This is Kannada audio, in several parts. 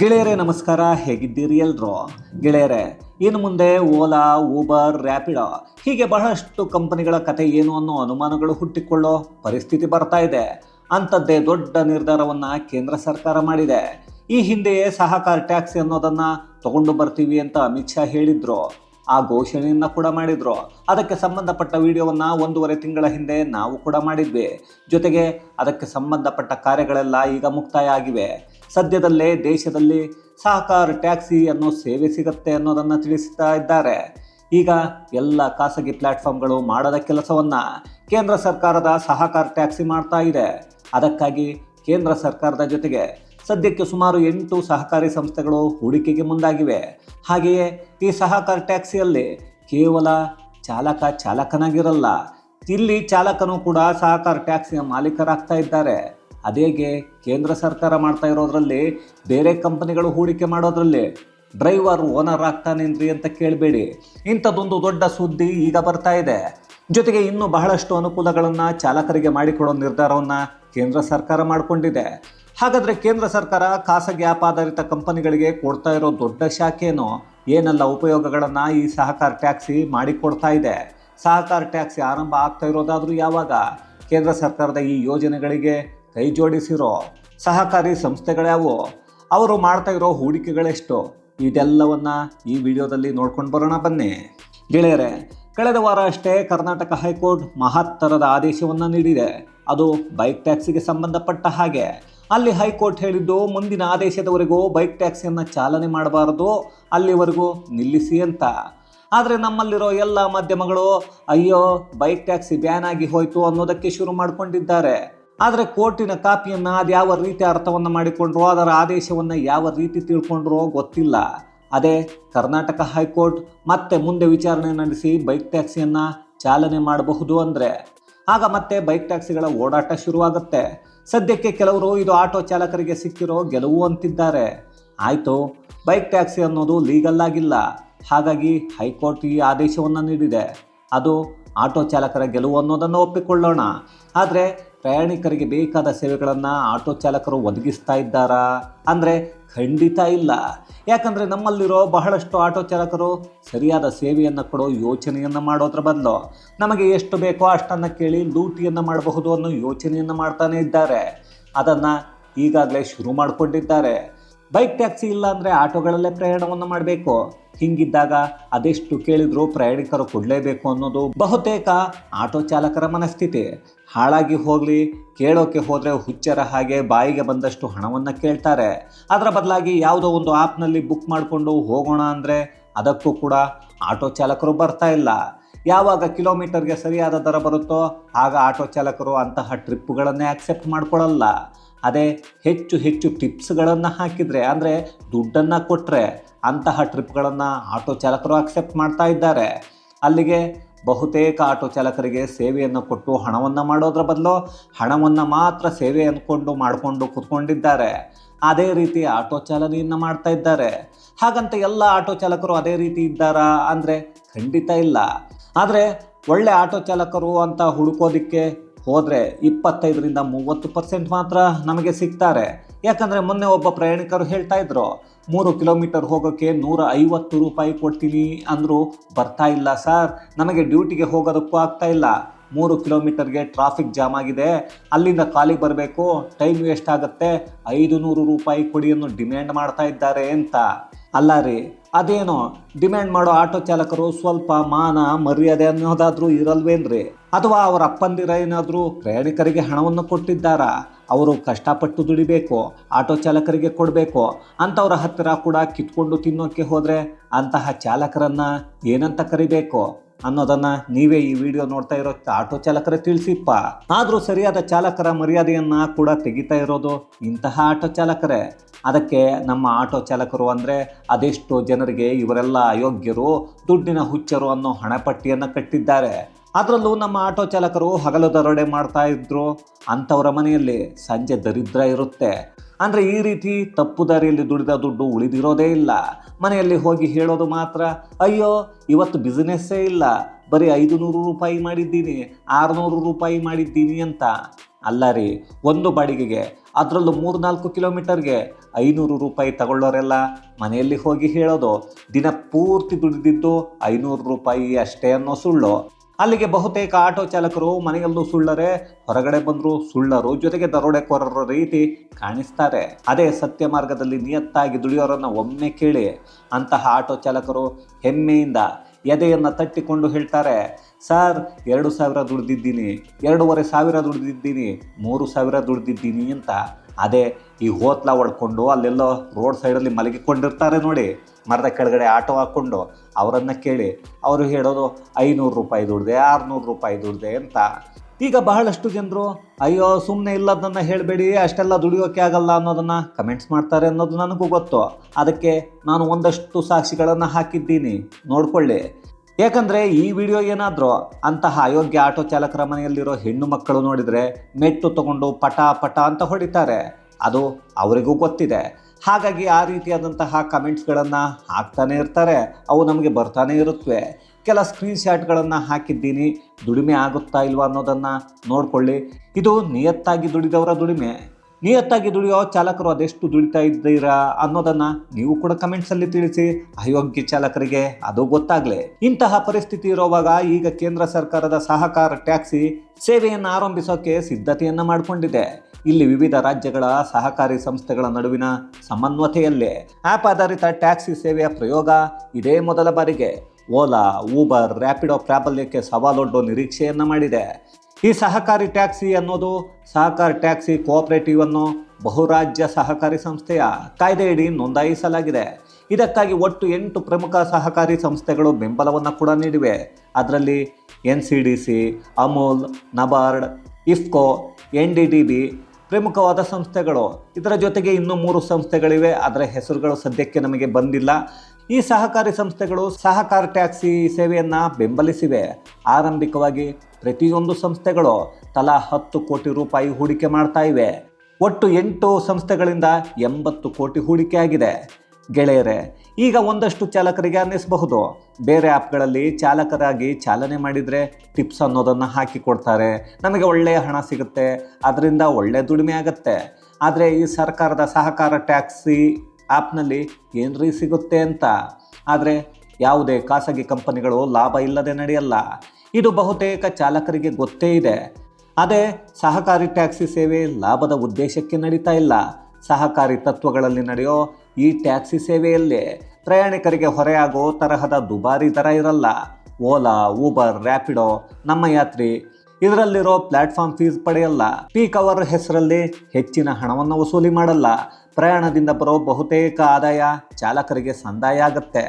ಗೆಳೆಯರೇ, ನಮಸ್ಕಾರ. ಹೇಗಿದ್ದೀರಿ ಎಲ್ರು? ಗೆಳೆಯರೇ, ಇನ್ನು ಮುಂದೆ ಓಲಾ, ಊಬರ್, ರ್ಯಾಪಿಡೋ, ಹೀಗೆ ಬಹಳಷ್ಟು ಕಂಪನಿಗಳ ಕತೆ ಏನು ಅನ್ನೋ ಅನುಮಾನಗಳು ಹುಟ್ಟಿಕೊಳ್ಳೋ ಪರಿಸ್ಥಿತಿ ಬರ್ತಾ ಇದೆ. ಅಂಥದ್ದೇ ದೊಡ್ಡ ನಿರ್ಧಾರವನ್ನು ಕೇಂದ್ರ ಸರ್ಕಾರ ಮಾಡಿದೆ. ಈ ಹಿಂದೆಯೇ ಸಹಕಾರ ಟ್ಯಾಕ್ಸಿ ಅನ್ನೋದನ್ನ ತಗೊಂಡು ಬರ್ತೀವಿ ಅಂತ ಅಮಿತ್ ಶಾ ಹೇಳಿದ್ರು. ಆ ಘೋಷಣೆಯನ್ನ ಕೂಡ ಮಾಡಿದ್ರು. ಅದಕ್ಕೆ ಸಂಬಂಧಪಟ್ಟ ವಿಡಿಯೋವನ್ನ ಒಂದೂವರೆ ತಿಂಗಳ ಹಿಂದೆ ನಾವು ಕೂಡ ಮಾಡಿದ್ವಿ. ಜೊತೆಗೆ ಅದಕ್ಕೆ ಸಂಬಂಧಪಟ್ಟ ಕಾರ್ಯಗಳೆಲ್ಲ ಈಗ ಮುಕ್ತಾಯ ಆಗಿವೆ. ಸದ್ಯದಲ್ಲೇ ದೇಶದಲ್ಲಿ ಸಹಕಾರ ಟ್ಯಾಕ್ಸಿ ಅನ್ನೋ ಸೇವೆ ಸಿಗುತ್ತೆ ಅನ್ನೋದನ್ನು ತಿಳಿಸ್ತಾ ಇದ್ದಾರೆ. ಈಗ ಎಲ್ಲ ಖಾಸಗಿ ಪ್ಲಾಟ್ಫಾರ್ಮ್ಗಳು ಮಾಡದ ಕೆಲಸವನ್ನ ಕೇಂದ್ರ ಸರ್ಕಾರದ ಸಹಕಾರ ಟ್ಯಾಕ್ಸಿ ಮಾಡ್ತಾ ಇದೆ. ಅದಕ್ಕಾಗಿ ಕೇಂದ್ರ ಸರ್ಕಾರದ ಜೊತೆಗೆ ಸದ್ಯಕ್ಕೆ ಸುಮಾರು ಎಂಟು ಸಹಕಾರಿ ಸಂಸ್ಥೆಗಳು ಹೂಡಿಕೆಗೆ ಮುಂದಾಗಿವೆ. ಹಾಗೆಯೇ ಈ ಸಹಕಾರ ಟ್ಯಾಕ್ಸಿಯಲ್ಲಿ ಕೇವಲ ಚಾಲಕ ಚಾಲಕನಾಗಿರಲ್ಲ, ಇಲ್ಲಿ ಚಾಲಕನು ಕೂಡ ಸಹಕಾರ ಟ್ಯಾಕ್ಸಿಯ ಮಾಲೀಕರಾಗ್ತಾ ಇದ್ದಾರೆ. ಅದೇಗೆ ಕೇಂದ್ರ ಸರ್ಕಾರ ಮಾಡ್ತಾ ಇರೋದ್ರಲ್ಲಿ ಬೇರೆ ಕಂಪನಿಗಳು ಹೂಡಿಕೆ ಮಾಡೋದ್ರಲ್ಲಿ ಡ್ರೈವರ್ ಓನರ್ ಆಗ್ತಾನೇನ್ರಿ ಅಂತ ಕೇಳಬೇಡಿ. ಇಂಥದ್ದೊಂದು ದೊಡ್ಡ ಸುದ್ದಿ ಈಗ ಬರ್ತಾ ಇದೆ. ಜೊತೆಗೆ ಇನ್ನೂ ಬಹಳಷ್ಟು ಅನುಕೂಲಗಳನ್ನು ಚಾಲಕರಿಗೆ ಮಾಡಿಕೊಡೋ ನಿರ್ಧಾರವನ್ನು ಕೇಂದ್ರ ಸರ್ಕಾರ ಮಾಡಿಕೊಂಡಿದೆ. ಹಾಗಾದರೆ ಕೇಂದ್ರ ಸರ್ಕಾರ ಖಾಸಗಿ ಆಧಾರಿತ ಕಂಪನಿಗಳಿಗೆ ಕೊಡ್ತಾ ಇರೋ ದೊಡ್ಡ ಶಾಖೆಯನ್ನು ಏನೆಲ್ಲ ಉಪಯೋಗಗಳನ್ನು ಈ ಸಹಕಾರ ಟ್ಯಾಕ್ಸಿ ಮಾಡಿಕೊಡ್ತಾ ಇದೆ? ಸಹಕಾರ ಟ್ಯಾಕ್ಸಿ ಆರಂಭ ಆಗ್ತಾ ಇರೋದಾದರೂ ಯಾವಾಗ? ಕೇಂದ್ರ ಸರ್ಕಾರದ ಈ ಯೋಜನೆಗಳಿಗೆ ಕೈ ಜೋಡಿಸಿರೋ ಸಹಕಾರಿ ಸಂಸ್ಥೆಗಳ್ಯಾವು ಅವರು ಮಾಡ್ತಾ ಇರೋ ಹೂಡಿಕೆಗಳೆಷ್ಟು? ಇದೆಲ್ಲವನ್ನ ಈ ವಿಡಿಯೋದಲ್ಲಿ ನೋಡ್ಕೊಂಡು ಬರೋಣ ಬನ್ನಿ. ಗೆಳೆಯರೆ, ಕಳೆದ ವಾರ ಅಷ್ಟೇ ಕರ್ನಾಟಕ ಹೈಕೋರ್ಟ್ ಮಹತ್ತರದ ಆದೇಶವನ್ನು ನೀಡಿದೆ. ಅದು ಬೈಕ್ ಟ್ಯಾಕ್ಸಿಗೆ ಸಂಬಂಧಪಟ್ಟ ಹಾಗೆ. ಅಲ್ಲಿ ಹೈಕೋರ್ಟ್ ಹೇಳಿದ್ದು, ಮುಂದಿನ ಆದೇಶದವರೆಗೂ ಬೈಕ್ ಟ್ಯಾಕ್ಸಿಯನ್ನು ಚಾಲನೆ ಮಾಡಬಾರದು, ಅಲ್ಲಿವರೆಗೂ ನಿಲ್ಲಿಸಿ ಅಂತ. ಆದರೆ ನಮ್ಮಲ್ಲಿರೋ ಎಲ್ಲ ಮಾಧ್ಯಮಗಳು, ಅಯ್ಯೋ, ಬೈಕ್ ಟ್ಯಾಕ್ಸಿ ಬ್ಯಾನ್ ಆಗಿ ಹೋಯಿತು ಅನ್ನೋದಕ್ಕೆ ಶುರು ಮಾಡಿಕೊಂಡಿದ್ದಾರೆ. ಆದರೆ ಕೋರ್ಟಿನ ಕಾಪಿಯನ್ನು ಅದು ಯಾವ ರೀತಿ ಅರ್ಥವನ್ನು ಮಾಡಿಕೊಂಡ್ರೋ, ಅದರ ಆದೇಶವನ್ನು ಯಾವ ರೀತಿ ತಿಳ್ಕೊಂಡ್ರೋ ಗೊತ್ತಿಲ್ಲ. ಅದೇ ಕರ್ನಾಟಕ ಹೈಕೋರ್ಟ್ ಮತ್ತೆ ಮುಂದೆ ವಿಚಾರಣೆ ನಡೆಸಿ ಬೈಕ್ ಟ್ಯಾಕ್ಸಿಯನ್ನು ಚಾಲನೆ ಮಾಡಬಹುದು ಅಂದರೆ. ಆಗ ಮತ್ತೆ ಬೈಕ್ ಟ್ಯಾಕ್ಸಿಗಳ ಓಡಾಟ ಶುರುವಾಗುತ್ತೆ. ಸದ್ಯಕ್ಕೆ ಕೆಲವರು ಇದು ಆಟೋ ಚಾಲಕರಿಗೆ ಸಿಕ್ಕಿರೋ ಗೆಲುವು ಅಂತಿದ್ದಾರೆ. ಆಯಿತು, ಬೈಕ್ ಟ್ಯಾಕ್ಸಿ ಅನ್ನೋದು ಲೀಗಲ್ ಆಗಿಲ್ಲ. ಹಾಗಾಗಿ ಹೈಕೋರ್ಟ್ ಈ ಆದೇಶವನ್ನು ನೀಡಿದೆ. ಅದು ಆಟೋ ಚಾಲಕರ ಗೆಲುವು ಅನ್ನೋದನ್ನು ಒಪ್ಪಿಕೊಳ್ಳೋಣ. ಆದರೆ ಪ್ರಯಾಣಿಕರಿಗೆ ಬೇಕಾದ ಸೇವೆಗಳನ್ನು ಆಟೋ ಚಾಲಕರು ಒದಗಿಸ್ತಾ ಇದ್ದಾರಾ? ಅಂದರೆ ಖಂಡಿತ ಇಲ್ಲ. ಯಾಕಂದರೆ ನಮ್ಮಲ್ಲಿರೋ ಬಹಳಷ್ಟು ಆಟೋ ಚಾಲಕರು ಸರಿಯಾದ ಸೇವೆಯನ್ನು ಕೊಡೋ ಯೋಚನೆಯನ್ನು ಮಾಡೋದ್ರ ಬದಲು ನಮಗೆ ಎಷ್ಟು ಬೇಕೋ ಅಷ್ಟನ್ನು ಕೇಳಿ ಲೂಟಿಯನ್ನು ಮಾಡಬಹುದು ಅನ್ನೋ ಯೋಚನೆಯನ್ನು ಮಾಡ್ತಾನೆ ಇದ್ದಾರೆ. ಅದನ್ನು ಈಗಾಗಲೇ ಶುರು ಮಾಡಿಕೊಂಡಿದ್ದಾರೆ. ಬೈಕ್ ಟ್ಯಾಕ್ಸಿ ಇಲ್ಲ ಅಂದರೆ ಆಟೋಗಳಲ್ಲೇ ಪ್ರಯಾಣವನ್ನು ಮಾಡಬೇಕು. ಹಿಂಗಿದ್ದಾಗ ಅದೆಷ್ಟು ಕೇಳಿದರೂ ಪ್ರಯಾಣಿಕರು ಕೊಡಲೇಬೇಕು ಅನ್ನೋದು ಬಹುತೇಕ ಆಟೋ ಚಾಲಕರ ಮನಸ್ಥಿತಿ. ಹಾಳಾಗಿ ಹೋಗಲಿ, ಕೇಳೋಕೆ ಹೋದರೆ ಹುಚ್ಚರ ಹಾಗೆ ಬಾಯಿಗೆ ಬಂದಷ್ಟು ಹಣವನ್ನು ಕೇಳ್ತಾರೆ. ಅದರ ಬದಲಾಗಿ ಯಾವುದೋ ಒಂದು ಆ್ಯಪ್ನಲ್ಲಿ ಬುಕ್ ಮಾಡಿಕೊಂಡು ಹೋಗೋಣ ಅಂದರೆ ಅದಕ್ಕೂ ಕೂಡ ಆಟೋ ಚಾಲಕರು ಬರ್ತಾ ಇಲ್ಲ. ಯಾವಾಗ ಕಿಲೋಮೀಟರ್ಗೆ ಸರಿಯಾದ ದರ ಬರುತ್ತೋ ಆಗ ಆಟೋ ಚಾಲಕರು ಅಂತಹ ಟ್ರಿಪ್ಗಳನ್ನೇ ಆಕ್ಸೆಪ್ಟ್ ಮಾಡ್ಕೊಳ್ಳಲ್ಲ. ಅದೇ ಹೆಚ್ಚು ಹೆಚ್ಚು ಟಿಪ್ಸ್ಗಳನ್ನು ಹಾಕಿದರೆ, ಅಂದರೆ ದುಡ್ಡನ್ನು ಕೊಟ್ಟರೆ ಅಂತಹ ಟ್ರಿಪ್ಗಳನ್ನು ಆಟೋ ಚಾಲಕರು ಅಕ್ಸೆಪ್ಟ್ ಮಾಡ್ತಾ ಇದ್ದಾರೆ. ಅಲ್ಲಿಗೆ ಬಹುತೇಕ ಆಟೋ ಚಾಲಕರಿಗೆ ಸೇವೆಯನ್ನು ಕೊಟ್ಟು ಹಣವನ್ನು ಮಾಡೋದ್ರ ಬದಲು ಹಣವನ್ನು ಮಾತ್ರ ಸೇವೆ ಅಂದ್ಕೊಂಡು ಮಾಡಿಕೊಂಡು ಕೂತ್ಕೊಂಡಿದ್ದಾರೆ. ಅದೇ ರೀತಿ ಆಟೋ ಚಾಲನೆಯನ್ನು ಮಾಡ್ತಾ ಇದ್ದಾರೆ. ಹಾಗಂತ ಎಲ್ಲ ಆಟೋ ಚಾಲಕರು ಅದೇ ರೀತಿ ಇದ್ದಾರಾ ಅಂದರೆ ಖಂಡಿತ ಇಲ್ಲ. ಆದರೆ ಒಳ್ಳೆ ಆಟೋ ಚಾಲಕರು ಅಂತ ಹುಡುಕೋದಿಕ್ಕೆ ಹೋದರೆ ಇಪ್ಪತ್ತೈದರಿಂದ ಮೂವತ್ತು ಪರ್ಸೆಂಟ್ ಮಾತ್ರ ನಮಗೆ ಸಿಗ್ತಾರೆ. ಯಾಕಂದರೆ ಮೊನ್ನೆ ಒಬ್ಬ ಪ್ರಯಾಣಿಕರು ಹೇಳ್ತಾ ಇದ್ರು ಮೂರು ಕಿಲೋಮೀಟರ್ ಹೋಗೋಕ್ಕೆ ನೂರ ಐವತ್ತು ರೂಪಾಯಿ ಕೊಡ್ತೀನಿ ಅಂದರೂ ಬರ್ತಾ ಇಲ್ಲ ಸರ್. ನಮಗೆ ಡ್ಯೂಟಿಗೆ ಹೋಗೋದಕ್ಕೂ ಆಗ್ತಾ ಇಲ್ಲ. ಮೂರು ಕಿಲೋಮೀಟರ್ಗೆ ಟ್ರಾಫಿಕ್ ಜಾಮ್ ಆಗಿದೆ. ಅಲ್ಲಿಂದ ಕಾಲಿಗೆ ಬರಬೇಕು. ಟೈಮ್ ವೇಸ್ಟ್ ಆಗುತ್ತೆ. ಐದು ನೂರು ರೂಪಾಯಿ ಕೊಡಿ ಅನ್ನೋ ಡಿಮ್ಯಾಂಡ್ ಮಾಡ್ತಾ ಇದ್ದಾರೆ ಅಂತ. ಅಲ್ಲ ರೀ, ಅದೇನೋ? ಡಿಮ್ಯಾಂಡ್ ಮಾಡೋ ಆಟೋ ಚಾಲಕರು ಸ್ವಲ್ಪ ಮಾನ, ಮರ್ಯಾದೆ ಅನ್ನೋದಾದ್ರೂ ಇರಲ್ವೇನ್ರಿ? ಅಥವಾ ಅವರ ಅಪ್ಪಂದಿರ ಏನಾದರೂ ಪ್ರಯಾಣಿಕರಿಗೆ ಹಣವನ್ನು ಕೊಟ್ಟಿದ್ದಾರಾ? ಅವರು ಕಷ್ಟಪಟ್ಟು ದುಡಿಬೇಕು, ಆಟೋ ಚಾಲಕರಿಗೆ ಕೊಡಬೇಕು, ಅಂಥವ್ರ ಹತ್ತಿರ ಕೂಡ ಕಿತ್ಕೊಂಡು ತಿನ್ನೋಕ್ಕೆ ಹೋದರೆ ಅಂತಹ ಚಾಲಕರನ್ನು ಏನಂತ ಕರಿಬೇಕು ಅನ್ನೋದನ್ನ ನೀವೇ ಈ ವಿಡಿಯೋ ನೋಡ್ತಾ ಇರೋ ಆಟೋ ಚಾಲಕರೇ ತಿಳಿಸಿಪ್ಪ. ಆದರೂ ಸರಿಯಾದ ಚಾಲಕರ ಮರ್ಯಾದೆಯನ್ನ ಕೂಡ ತೆಗಿತಾ ಇರೋದು ಇಂತಹ ಆಟೋ ಚಾಲಕರೇ. ಅದಕ್ಕೆ ನಮ್ಮ ಆಟೋ ಚಾಲಕರು ಅಂದರೆ ಅದೆಷ್ಟೋ ಜನರಿಗೆ ಇವರೆಲ್ಲ ಅಯೋಗ್ಯರು, ದುಡ್ಡಿನ ಹುಚ್ಚರು ಅನ್ನೋ ಹಣಪಟ್ಟಿಯನ್ನು ಕಟ್ಟಿದ್ದಾರೆ. ಅದರಲ್ಲೂ ನಮ್ಮ ಆಟೋ ಚಾಲಕರು ಹಗಲು ದರೋಡೆ ಮಾಡ್ತಾ ಇದ್ರು. ಅಂಥವರ ಮನೆಯಲ್ಲಿ ಸಂಜೆ ದರಿದ್ರ ಇರುತ್ತೆ. ಅಂದರೆ ಈ ರೀತಿ ತಪ್ಪು ದಾರಿಯಲ್ಲಿ ದುಡಿದ ದುಡ್ಡು ಉಳಿದಿರೋದೇ ಇಲ್ಲ. ಮನೆಯಲ್ಲಿ ಹೋಗಿ ಹೇಳೋದು ಮಾತ್ರ, ಅಯ್ಯೋ, ಇವತ್ತು ಬಿಸ್ನೆಸ್ಸೇ ಇಲ್ಲ. ಬರೀ ಐದು ನೂರು ರೂಪಾಯಿ ಮಾಡಿದ್ದೀನಿ, ಆರುನೂರು ರೂಪಾಯಿ ಮಾಡಿದ್ದೀನಿ ಅಂತ. ಅಲ್ಲ ರೀ, ಒಂದು ಬಾಡಿಗೆಗೆ, ಅದರಲ್ಲೂ ಮೂರು ನಾಲ್ಕು ಕಿಲೋಮೀಟರ್ಗೆ ಐನೂರು ರೂಪಾಯಿ ತಗೊಳ್ಳೋರೆಲ್ಲ ಮನೆಯಲ್ಲಿ ಹೋಗಿ ಹೇಳೋದು, ದಿನ ಪೂರ್ತಿ ದುಡಿದಿದ್ದು ಐನೂರು ರೂಪಾಯಿ ಅಷ್ಟೇ ಅನ್ನೋ ಸುಳ್ಳು. ಅಲ್ಲಿಗೆ ಬಹುತೇಕ ಆಟೋ ಚಾಲಕರು ಮನೆಯಲ್ಲೂ ಸುಳ್ಳರೆ, ಹೊರಗಡೆ ಬಂದರೂ ಸುಳ್ಳರು, ಜೊತೆಗೆ ದರೋಡೆಕೋರರ ರೀತಿ ಕಾಣಿಸ್ತಾರೆ. ಅದೇ ಸತ್ಯ ಮಾರ್ಗದಲ್ಲಿ ನಿಯತ್ತಾಗಿ ದುಡಿಯೋರನ್ನ ಒಮ್ಮೆ ಕೇಳಿ ಅಂತಹ ಆಟೋ ಚಾಲಕರು ಹೆಮ್ಮೆಯಿಂದ ಎದೆಯನ್ನು ತಟ್ಟಿಕೊಂಡು ಹೇಳ್ತಾರೆ, ಸರ್, ಎರಡು ಸಾವಿರ ದುಡ್ದಿದ್ದೀನಿ, ಎರಡೂವರೆ ಸಾವಿರ ದುಡ್ದಿದ್ದೀನಿ, ಮೂರು ಸಾವಿರ ದುಡ್ದಿದ್ದೀನಿ ಅಂತ. ಅದೇ ಈ ಹೋತ್ಲ ಹೊಡ್ಕೊಂಡು ಅಲ್ಲೆಲ್ಲೋ ರೋಡ್ ಸೈಡಲ್ಲಿ ಮಲಗಿಕೊಂಡಿರ್ತಾರೆ ನೋಡಿ. ಮರದ ಕೆಳಗಡೆ ಆಟೋ ಹಾಕ್ಕೊಂಡು ಅವರನ್ನು ಕೇಳಿ, ಅವರು ಹೇಳೋದು ಐನೂರು ರೂಪಾಯಿ ದುಡ್ದೆ, ಆರುನೂರು ರೂಪಾಯಿ ದುಡ್ದೆ ಅಂತ. ಈಗ ಬಹಳಷ್ಟು ಜನರು, ಅಯ್ಯೋ ಸುಮ್ಮನೆ ಇಲ್ಲದನ್ನು ಹೇಳಬೇಡಿ, ಅಷ್ಟೆಲ್ಲ ದುಡಿಯೋಕೆ ಆಗಲ್ಲ ಅನ್ನೋದನ್ನು ಕಮೆಂಟ್ಸ್ ಮಾಡ್ತಾರೆ ಅನ್ನೋದು ನನಗೂ ಗೊತ್ತು. ಅದಕ್ಕೆ ನಾನು ಒಂದಷ್ಟು ಸಾಕ್ಷಿಗಳನ್ನು ಹಾಕಿದ್ದೀನಿ. ನೋಡ್ಕೊಳ್ಳಿ. ಯಾಕಂದರೆ ಈ ವಿಡಿಯೋ ಏನಾದರೂ ಅಂತಹ ಅಯೋಗ್ಯ ಆಟೋ ಚಾಲಕರ ಮನೆಯಲ್ಲಿರೋ ಹೆಣ್ಣು ಮಕ್ಕಳು ನೋಡಿದರೆ ಮೆಟ್ಟು ತಗೊಂಡು ಪಟ ಪಟ ಅಂತ ಹೊಡಿತಾರೆ. ಅದು ಅವರಿಗೂ ಗೊತ್ತಿದೆ. ಹಾಗಾಗಿ ಆ ರೀತಿಯಾದಂತಹ ಕಮೆಂಟ್ಸ್ಗಳನ್ನು ಹಾಕ್ತಾನೆ ಇರ್ತಾರೆ. ಅವು ನಮಗೆ ಬರ್ತಾನೆ ಇರುತ್ತವೆ ಕೆಲ ಸ್ಕ್ರೀನ್ ಶಾಟ್ಗಳನ್ನು ಹಾಕಿದ್ದೀನಿ. ದುಡಿಮೆ ಆಗುತ್ತಾ ಇಲ್ವಾ ಅನ್ನೋದನ್ನು ನೋಡ್ಕೊಳ್ಳಿ. ಇದು ನಿಯತ್ತಾಗಿ ದುಡಿದವರ ದುಡಿಮೆ. ನಿಯತ್ತಾಗಿ ದುಡಿಯೋ ಚಾಲಕರು ಅದೆಷ್ಟು ದುಡಿತಾ ಇದ್ದೀರಾ ಅನ್ನೋದನ್ನ ನೀವು ಕೂಡ ಕಮೆಂಟ್ಸಲ್ಲಿ ತಿಳಿಸಿ. ಅಯೋಗ್ಯ ಚಾಲಕರಿಗೆ ಅದು ಗೊತ್ತಾಗ್ಲೆ. ಇಂತಹ ಪರಿಸ್ಥಿತಿ ಇರುವಾಗ ಈಗ ಕೇಂದ್ರ ಸರ್ಕಾರದ ಸಹಕಾರ ಟ್ಯಾಕ್ಸಿ ಸೇವೆಯನ್ನು ಆರಂಭಿಸೋಕೆ ಸಿದ್ಧತೆಯನ್ನ ಮಾಡಿಕೊಂಡಿದೆ. ಇಲ್ಲಿ ವಿವಿಧ ರಾಜ್ಯಗಳ ಸಹಕಾರಿ ಸಂಸ್ಥೆಗಳ ನಡುವಿನ ಸಮನ್ವತೆಯಲ್ಲೇ ಆಪ್ ಆಧಾರಿತ ಟ್ಯಾಕ್ಸಿ ಸೇವೆಯ ಪ್ರಯೋಗ ಇದೇ ಮೊದಲ ಬಾರಿಗೆ. ಓಲಾ, ಊಬರ್ ರ್ಯಾಪಿಡೋ ಪ್ರಾಬಲ್ಯಕ್ಕೆ ಸವಾಲೊಡ್ಡೋ ನಿರೀಕ್ಷೆಯನ್ನ ಮಾಡಿದೆ. ಈ ಸಹಕಾರಿ ಟ್ಯಾಕ್ಸಿ ಅನ್ನೋದು ಸಹಕಾರ ಟ್ಯಾಕ್ಸಿ ಕೋಆಪರೇಟಿವ್ ಅನ್ನು ಬಹುರಾಜ್ಯ ಸಹಕಾರಿ ಸಂಸ್ಥೆಯ ಕಾಯ್ದೆಯಡಿ ನೋಂದಾಯಿಸಲಾಗಿದೆ. ಇದಕ್ಕಾಗಿ ಒಟ್ಟು ಎಂಟು ಪ್ರಮುಖ ಸಹಕಾರಿ ಸಂಸ್ಥೆಗಳು ಬೆಂಬಲವನ್ನು ಕೂಡ ನೀಡಿವೆ. ಅದರಲ್ಲಿ N C D C, Amul, NABARD, IFFCO, N D D B ಪ್ರಮುಖವಾದ ಸಂಸ್ಥೆಗಳು. ಇದರ ಜೊತೆಗೆ ಇನ್ನೂ ಮೂರು ಸಂಸ್ಥೆಗಳಿವೆ. ಅದರ ಹೆಸರುಗಳು ಸದ್ಯಕ್ಕೆ ನಮಗೆ ಬಂದಿಲ್ಲ. ಈ ಸಹಕಾರಿ ಸಂಸ್ಥೆಗಳು ಸಹಕಾರ ಟ್ಯಾಕ್ಸಿ ಸೇವೆಯನ್ನು ಬೆಂಬಲಿಸಿವೆ. ಆರಂಭಿಕವಾಗಿ ಪ್ರತಿಯೊಂದು ಸಂಸ್ಥೆಗಳು ತಲಾ ಹತ್ತು ಕೋಟಿ ರೂಪಾಯಿ ಹೂಡಿಕೆ ಮಾಡ್ತಾ ಇವೆ. ಒಟ್ಟು ಎಂಟು ಸಂಸ್ಥೆಗಳಿಂದ ಎಂಬತ್ತು ಕೋಟಿ ಹೂಡಿಕೆ ಆಗಿದೆ. ಗೆಳೆಯರೆ, ಈಗ ಒಂದಷ್ಟು ಚಾಲಕರಿಗೆ ಅನ್ನಿಸಬಹುದು. ಬೇರೆ ಆ್ಯಪ್ಗಳಲ್ಲಿ ಚಾಲಕರಾಗಿ ಚಾಲನೆ ಮಾಡಿದರೆ ಟಿಪ್ಸ್ ಅನ್ನೋದನ್ನು ಹಾಕಿ ಕೊಡ್ತಾರೆ ನಮಗೆ ಒಳ್ಳೆಯ ಹಣ ಸಿಗುತ್ತೆ, ಅದರಿಂದ ಒಳ್ಳೆಯ ದುಡಿಮೆ ಆಗುತ್ತೆ. ಆದರೆ ಈ ಸರ್ಕಾರದ ಸಹಕಾರ ಟ್ಯಾಕ್ಸಿ ಆ್ಯಪ್ನಲ್ಲಿ ಏನ್ರಿ ಸಿಗುತ್ತೆ ಅಂತ. ಆದರೆ ಯಾವುದೇ ಖಾಸಗಿ ಕಂಪನಿಗಳು ಲಾಭ ಇಲ್ಲದೆ ನಡೆಯಲ್ಲ. ಇದು ಬಹುತೇಕ ಚಾಲಕರಿಗೆ ಗೊತ್ತೇ ಇದೆ. ಅದೇ ಸಹಕಾರಿ ಟ್ಯಾಕ್ಸಿ ಸೇವೆ ಲಾಭದ ಉದ್ದೇಶಕ್ಕೆ ನಡೀತಾ ಇಲ್ಲ. ಸಹಕಾರಿ ತತ್ವಗಳಲ್ಲಿ ನಡೆಯೋ ಈ ಟ್ಯಾಕ್ಸಿ ಸೇವೆಯಲ್ಲಿ ಪ್ರಯಾಣಿಕರಿಗೆ ಹೊರೆಯಾಗೋ ತರಹದ ದುಬಾರಿ ದರ ಇರಲ್ಲ. ಓಲಾ, ಊಬರ್, ರ್ಯಾಪಿಡೋ, ನಮ್ಮ ಯಾತ್ರಿ, ಇದರಲ್ಲಿರೋ ಪ್ಲಾಟ್ಫಾರ್ಮ್ ಫೀಸ್ ಪಡೆಯಲ್ಲ. ಪೀಕ್ ಅವರ್ ಹೆಸರಲ್ಲಿ ಹೆಚ್ಚಿನ ಹಣವನ್ನು ವಸೂಲಿ ಮಾಡಲ್ಲ. ಪ್ರಯಾಣದಿಂದ ಬರೋ ಬಹುತೇಕ ಆದಾಯ ಚಾಲಕರಿಗೆ ಸಂದಾಯ ಆಗುತ್ತೆ.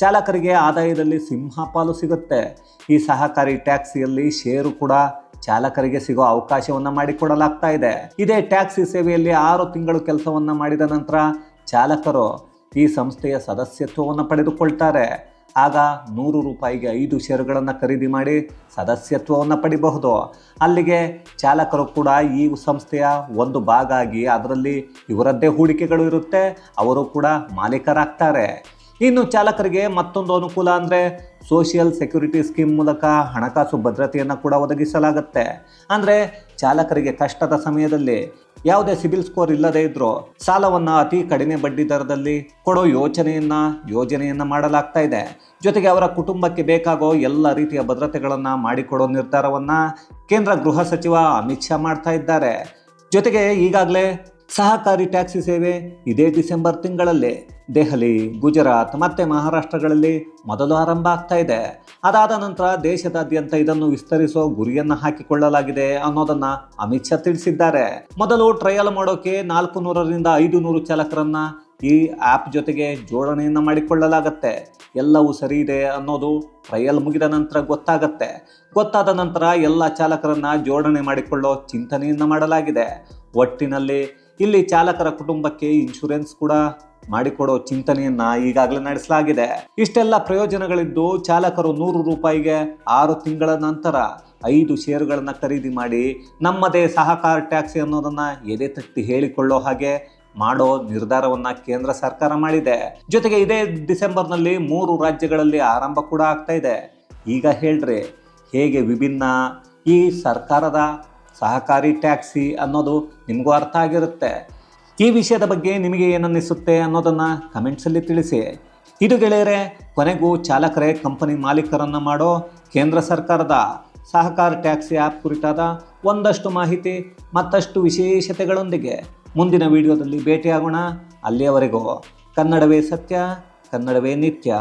ಚಾಲಕರಿಗೆ ಆದಾಯದಲ್ಲಿ ಸಿಂಹ ಪಾಲು ಸಿಗುತ್ತೆ. ಈ ಸಹಕಾರಿ ಟ್ಯಾಕ್ಸಿಯಲ್ಲಿ ಷೇರು ಕೂಡ ಚಾಲಕರಿಗೆ ಸಿಗೋ ಅವಕಾಶವನ್ನು ಮಾಡಿಕೊಡಲಾಗ್ತಾ ಇದೆ. ಇದೇ ಟ್ಯಾಕ್ಸಿ ಸೇವೆಯಲ್ಲಿ ಆರು ತಿಂಗಳು ಕೆಲಸವನ್ನು ಮಾಡಿದ ನಂತರ ಚಾಲಕರು ಈ ಸಂಸ್ಥೆಯ ಸದಸ್ಯತ್ವವನ್ನು ಪಡೆದುಕೊಳ್ತಾರೆ. ಆಗ ನೂರು ರೂಪಾಯಿಗೆ ಐದು ಷೇರುಗಳನ್ನು ಖರೀದಿ ಮಾಡಿ ಸದಸ್ಯತ್ವವನ್ನು ಪಡಿಬಹುದು. ಅಲ್ಲಿಗೆ ಚಾಲಕರು ಕೂಡ ಈ ಸಂಸ್ಥೆಯ ಒಂದು ಭಾಗ ಆಗಿ ಅದರಲ್ಲಿ ಇವರದ್ದೇ ಹೂಡಿಕೆಗಳು ಇರುತ್ತೆ, ಅವರು ಕೂಡ ಮಾಲೀಕರಾಗ್ತಾರೆ. ಇನ್ನು ಚಾಲಕರಿಗೆ ಮತ್ತೊಂದು ಅನುಕೂಲ ಅಂದರೆ ಸೋಷಿಯಲ್ ಸೆಕ್ಯೂರಿಟಿ ಸ್ಕೀಮ್ ಮೂಲಕ ಹಣಕಾಸು ಭದ್ರತೆಯನ್ನು ಕೂಡ ಒದಗಿಸಲಾಗುತ್ತೆ. ಅಂದರೆ ಚಾಲಕರಿಗೆ ಕಷ್ಟದ ಸಮಯದಲ್ಲಿ ಯಾವುದೇ ಸಿಬಿಲ್ ಸ್ಕೋರ್ ಇಲ್ಲದೇ ಇದ್ರೂ ಸಾಲವನ್ನು ಅತಿ ಕಡಿಮೆ ಬಡ್ಡಿ ದರದಲ್ಲಿ ಕೊಡೋ ಯೋಚನೆಯನ್ನ, ಯೋಜನೆಯನ್ನ ಮಾಡಲಾಗ್ತಾ ಇದೆ. ಜೊತೆಗೆ ಅವರ ಕುಟುಂಬಕ್ಕೆ ಬೇಕಾಗೋ ಎಲ್ಲ ರೀತಿಯ ಭದ್ರತೆಗಳನ್ನು ಮಾಡಿಕೊಡೋ ನಿರ್ಧಾರವನ್ನ ಕೇಂದ್ರ ಗೃಹ ಸಚಿವ ಅಮಿತ್ ಶಾ ಮಾಡ್ತಾ ಇದ್ದಾರೆ. ಜೊತೆಗೆ ಈಗಾಗಲೇ ಸಹಕಾರಿ ಟ್ಯಾಕ್ಸಿ ಸೇವೆ ಇದೇ ಡಿಸೆಂಬರ್ ತಿಂಗಳಲ್ಲಿ. ದೆಹಲಿ, ಗುಜರಾತ್ ಮತ್ತು ಮಹಾರಾಷ್ಟ್ರಗಳಲ್ಲಿ ಮೊದಲು ಆರಂಭ ಆಗ್ತಾ ಇದೆ. ಅದಾದ ನಂತರ ದೇಶದಾದ್ಯಂತ ಇದನ್ನು ವಿಸ್ತರಿಸೋ ಗುರಿಯನ್ನು ಹಾಕಿಕೊಳ್ಳಲಾಗಿದೆ ಅನ್ನೋದನ್ನ ಅಮಿತ್ ಶಾ ತಿಳಿಸಿದ್ದಾರೆ. ಮೊದಲು ಟ್ರಯಲ್ ಮಾಡೋಕೆ ನಾಲ್ಕು ನೂರರಿಂದ ಐದು ನೂರು ಚಾಲಕರನ್ನ ಈ ಆ್ಯಪ್ ಜೊತೆಗೆ ಜೋಡಣೆಯನ್ನು ಮಾಡಿಕೊಳ್ಳಲಾಗತ್ತೆ. ಎಲ್ಲವೂ ಸರಿ ಇದೆ ಅನ್ನೋದು ಟ್ರಯಲ್ ಮುಗಿದ ನಂತರ ಗೊತ್ತಾಗತ್ತೆ. ಗೊತ್ತಾದ ನಂತರ ಎಲ್ಲ ಚಾಲಕರನ್ನ ಜೋಡಣೆ ಮಾಡಿಕೊಳ್ಳೋ ಚಿಂತನೆಯನ್ನು ಮಾಡಲಾಗಿದೆ. ಒಟ್ಟಿನಲ್ಲಿ ಇಲ್ಲಿ ಚಾಲಕರ ಕುಟುಂಬಕ್ಕೆ ಇನ್ಶೂರೆನ್ಸ್ ಕೂಡ ಮಾಡಿಕೊಡೋ ಚಿಂತನೆಯನ್ನ ಈಗಾಗಲೇ ನಡೆಸಲಾಗಿದೆ. ಇಷ್ಟೆಲ್ಲ ಪ್ರಯೋಜನಗಳಿದ್ದು ಚಾಲಕರು ನೂರು ರೂಪಾಯಿಗೆ ಆರು ತಿಂಗಳ ನಂತರ ಐದು ಷೇರುಗಳನ್ನು ಖರೀದಿ ಮಾಡಿ ನಮ್ಮದೇ ಸಹಕಾರ ಟ್ಯಾಕ್ಸಿ ಅನ್ನೋದನ್ನ ಎದೆ ತಟ್ಟಿ ಹೇಳಿಕೊಳ್ಳೋ ಹಾಗೆ ಮಾಡೋ ನಿರ್ಧಾರವನ್ನ ಕೇಂದ್ರ ಸರ್ಕಾರ ಮಾಡಿದೆ. ಜೊತೆಗೆ ಇದೇ ಡಿಸೆಂಬರ್ನಲ್ಲಿ ಮೂರು ರಾಜ್ಯಗಳಲ್ಲಿ ಆರಂಭ ಕೂಡ ಆಗ್ತಾ ಇದೆ. ಈಗ ಹೇಳ್ರಿ ಹೇಗೆ ವಿಭಿನ್ನ ಈ ಸರ್ಕಾರದ ಸಹಕಾರಿ ಟ್ಯಾಕ್ಸಿ ಅನ್ನೋದು ನಿಮಗೂ ಅರ್ಥ ಆಗಿರುತ್ತೆ. ಈ ವಿಷಯದ ಬಗ್ಗೆ ನಿಮಗೆ ಏನನ್ನಿಸುತ್ತೆ ಅನ್ನೋದನ್ನು ಕಮೆಂಟ್ಸಲ್ಲಿ ತಿಳಿಸಿ. ಇದು ಗೆಳೆಯರೆ, ಕೊನೆಗೂ ಚಾಲಕರೇ ಕಂಪನಿ ಮಾಲೀಕರನ್ನು ಮಾಡೋ ಕೇಂದ್ರ ಸರ್ಕಾರದ ಸಹಕಾರ ಟ್ಯಾಕ್ಸಿ ಆ್ಯಪ್ ಕುರಿತಾದ ಒಂದಷ್ಟು ಮಾಹಿತಿ, ಮತ್ತಷ್ಟು ವಿಶೇಷತೆಗಳೊಂದಿಗೆ ಮುಂದಿನ ವಿಡಿಯೋದಲ್ಲಿ ಭೇಟಿಯಾಗೋಣ. ಅಲ್ಲಿಯವರೆಗೂ ಕನ್ನಡವೇ ಸತ್ಯ, ಕನ್ನಡವೇ ನಿತ್ಯ.